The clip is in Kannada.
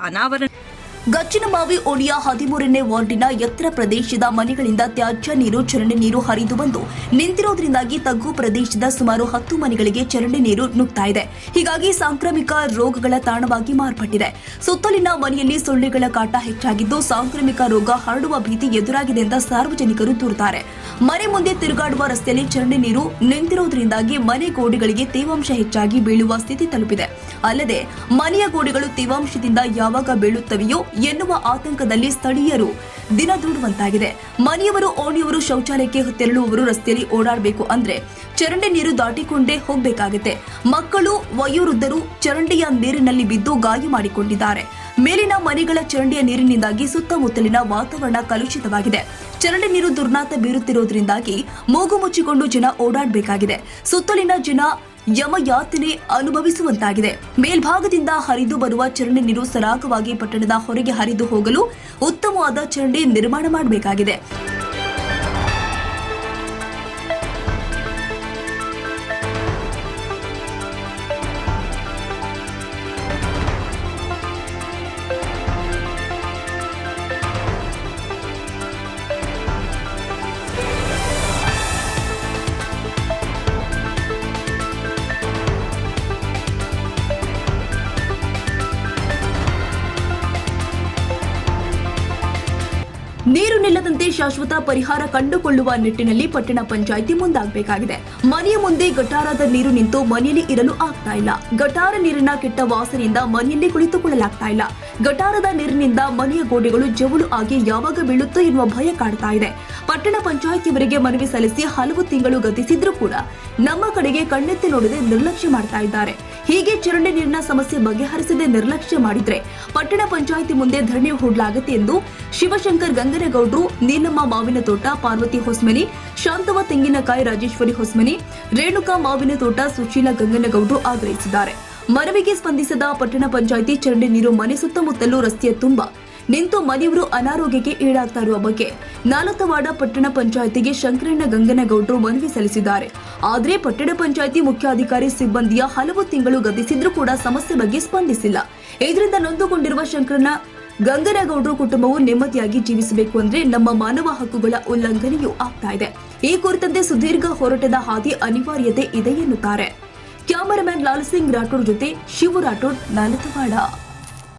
ಅನಾವರಣ ಗಚ್ಚಿನಬಾವಿ ಓಣಿಯ ಹದಿಮೂರನೇ ವಾರ್ಡಿನ ಎತ್ತರ ಪ್ರದೇಶದ ಮನೆಗಳಿಂದ ತ್ಯಾಜ್ಯ ನೀರು, ಚರಂಡಿ ನೀರು ಹರಿದು ಬಂದು ನಿಂತಿರೋದ್ರಿಂದಾಗಿ ತಗ್ಗು ಪ್ರದೇಶದ ಸುಮಾರು ಹತ್ತು ಮನೆಗಳಿಗೆ ಚರಂಡಿ ನೀರು ನುಗ್ತಾ ಇದೆ. ಹೀಗಾಗಿ ಸಾಂಕ್ರಾಮಿಕ ರೋಗಗಳ ತಾಣವಾಗಿ ಮಾರ್ಪಟ್ಟಿದೆ. ಸುತ್ತಲಿನ ಮನೆಯಲ್ಲಿ ಸೊಳ್ಳೆಗಳ ಕಾಟ ಹೆಚ್ಚಾಗಿದ್ದು ಸಾಂಕ್ರಾಮಿಕ ರೋಗ ಹರಡುವ ಭೀತಿ ಎದುರಾಗಿದೆ ಎಂದು ಸಾರ್ವಜನಿಕರು ದೂರುತ್ತಾರೆ. ಮನೆ ಮುಂದೆ ತಿರುಗಾಡುವ ರಸ್ತೆಯಲ್ಲಿ ಚರಂಡಿ ನೀರು ನಿಂತಿರುವುದರಿಂದಾಗಿ ಮನೆ ಗೋಡೆಗಳಿಗೆ ತೇವಾಂಶ ಹೆಚ್ಚಾಗಿ ಬೀಳುವ ಸ್ಥಿತಿ ತಲುಪಿದೆ. ಅಲ್ಲದೆ ಮನೆಯ ಗೋಡೆಗಳು ತೇವಾಂಶದಿಂದ ಯಾವಾಗ ಬೀಳುತ್ತವೆಯೋ ಎನ್ನುವ ಆತಂಕದಲ್ಲಿ ಸ್ಥಳೀಯರು ದಿನ ದೂಡುವಂತಾಗಿದೆ. ಮನೆಯವರು, ಓಣಿಯವರು ಶೌಚಾಲಯಕ್ಕೆ ತೆರಳುವವರು ರಸ್ತೆಯಲ್ಲಿ ಓಡಾಡಬೇಕು ಅಂದ್ರೆ ಚರಂಡಿ ನೀರು ದಾಟಿಕೊಂಡೇ ಹೋಗಬೇಕಾಗುತ್ತೆ. ಮಕ್ಕಳು, ವಯೋವೃದ್ಧರು ಚರಂಡಿಯ ನೀರಿನಲ್ಲಿ ಬಿದ್ದು ಗಾಯ ಮಾಡಿಕೊಂಡಿದ್ದಾರೆ. ಮೇಲಿನ ಮನೆಗಳ ಚರಂಡಿಯ ನೀರಿನಿಂದಾಗಿ ಸುತ್ತಮುತ್ತಲಿನ ವಾತಾವರಣ ಕಲುಷಿತವಾಗಿದೆ. ಚರಂಡಿ ನೀರು ದುರ್ನಾತ ಬೀರುತ್ತಿರುವುದರಿಂದಾಗಿ ಮೂಗು ಮುಚ್ಚಿಕೊಂಡು ಜನ ಓಡಾಡಬೇಕಾಗಿದೆ. ಸುತ್ತಲಿನ ಜನ ಯಮಯಾತನೆ ಅನುಭವಿಸುವಂತಾಗಿದೆ. ಮೇಲ್ಭಾಗದಿಂದ ಹರಿದು ಬರುವ ಚರಂಡಿ ನೀರು ಸರಾಗವಾಗಿ ಪಟ್ಟಣದ ಹೊರಗೆ ಹರಿದು ಹೋಗಲು ಉತ್ತಮವಾದ ಚರಂಡಿ ನಿರ್ಮಾಣ ಮಾಡಬೇಕಾಗಿದೆ. ನೀರು ನಿಲ್ಲದಂತೆ ಶಾಶ್ವತ ಪರಿಹಾರ ಕಂಡುಕೊಳ್ಳುವ ನಿಟ್ಟಿನಲ್ಲಿ ಪಟ್ಟಣ ಪಂಚಾಯಿತಿ ಮುಂದಾಗಬೇಕಾಗಿದೆ. ಮನೆಯ ಮುಂದೆ ಗಟಾರದ ನೀರು ನಿಂತು ಮನೆಯಲ್ಲಿ ಇರಲು ಆಗ್ತಾ ಇಲ್ಲ. ಗಟಾರ ನೀರಿನ ಕೆಟ್ಟ ವಾಸನೆಯಿಂದ ಮನೆಯಲ್ಲಿ ಕುಳಿತುಕೊಳ್ಳಲಾಗ್ತಾ ಇಲ್ಲ. ಗಟಾರದ ನೀರಿನಿಂದ ಮನೆಯ ಗೋಡೆಗಳು ಜವಳು ಆಗಿ ಯಾವಾಗ ಬೀಳುತ್ತೋ ಎನ್ನುವ ಭಯ ಕಾಡ್ತಾ ಇದೆ. ಪಟ್ಟಣ ಪಂಚಾಯಿತಿಯವರಿಗೆ ಮನವಿ ಸಲ್ಲಿಸಿ ಹಲವು ತಿಂಗಳು ಗತಿಸಿದ್ರೂ ಕೂಡ ನಮ್ಮ ಕಡೆಗೆ ಕಣ್ಣೆತ್ತಿ ನೋಡದೆ ನಿರ್ಲಕ್ಷ್ಯ ಮಾಡ್ತಾ ಇದ್ದಾರೆ. ಹೀಗೆ ಚರಂಡಿ ನೀರಿನ ಸಮಸ್ಯೆ ಬಗೆಹರಿಸದೆ ನಿರ್ಲಕ್ಷ್ಯ ಮಾಡಿದ್ರೆ ಪಟ್ಟಣ ಪಂಚಾಯಿತಿ ಮುಂದೆ ಧರಣಿ ಹೂಡಲಾಗುತ್ತೆ ಎಂದು ಶಿವಶಂಕರ್ ಗಂಗನಗೌಡ್ರು ನೀಲಮ್ಮ ಮಾವಿನ ತೋಟ, ಪಾರ್ವತಿ ಹೊಸ್ಮನಿ, ಶಾಂತವ ತೆಂಗಿನಕಾಯಿ ರಾಜೇಶ್ವರಿ ಹೊಸ್ಮನಿ, ರೇಣುಕಾ ಮಾವಿನ ತೋಟ ಸುಶೀಲ ಗಂಗನಗೌಡ್ರು ಆಗ್ರಹಿಸಿದ್ದಾರೆ. ಮನವಿಗೆ ಸ್ಪಂದಿಸದ ಪಟ್ಟಣ ಪಂಚಾಯಿತಿ ಚರಂಡಿ ನೀರು ಮನೆ ಸುತ್ತಮುತ್ತಲೂ ರಸ್ತೆಯ ತುಂಬ ನಿಂತು ಮನೆಯವರು ಅನಾರೋಗ್ಯಕ್ಕೆ ಈಡಾಗ್ತಾ ಇರುವ ಬಗ್ಗೆ ನಾಲತವಾಡ ಪಟ್ಟಣ ಪಂಚಾಯಿತಿಗೆ ಶಂಕರಣ್ಣ ಗಂಗನಗೌಡರು ಮನವಿ ಸಲ್ಲಿಸಿದ್ದಾರೆ. ಆದರೆ ಪಟ್ಟಣ ಪಂಚಾಯಿತಿ ಮುಖ್ಯಾಧಿಕಾರಿ ಸಿಬ್ಬಂದಿಯ ಹಲವು ತಿಂಗಳು ಗತಿಸಿದ್ರೂ ಕೂಡ ಸಮಸ್ಯೆ ಬಗ್ಗೆ ಸ್ಪಂದಿಸಿಲ್ಲ. ಇದರಿಂದ ನೊಂದುಕೊಂಡಿರುವ ಶಂಕರಣ್ಣ ಗಂಗನಗೌಡರು ಕುಟುಂಬವು ನೆಮ್ಮದಿಯಾಗಿ ಜೀವಿಸಬೇಕು ಅಂದ್ರೆ ನಮ್ಮ ಮಾನವ ಹಕ್ಕುಗಳ ಉಲ್ಲಂಘನೆಯೂ ಆಗ್ತಾ ಇದೆ. ಈ ಕುರಿತಂತೆ ಸುದೀರ್ಘ ಹೋರಾಟದ ಹಾದಿ ಅನಿವಾರ್ಯತೆ ಇದೆ ಎನ್ನುತ್ತಾರೆ. ಕ್ಯಾಮರಾಮನ್ ಲಾಲ್ ಸಿಂಗ್ ರಾಠೋಡ್ ಜೊತೆ ಶಿವು ರಾಠೋಡ್ ನಾಲತವಾಡ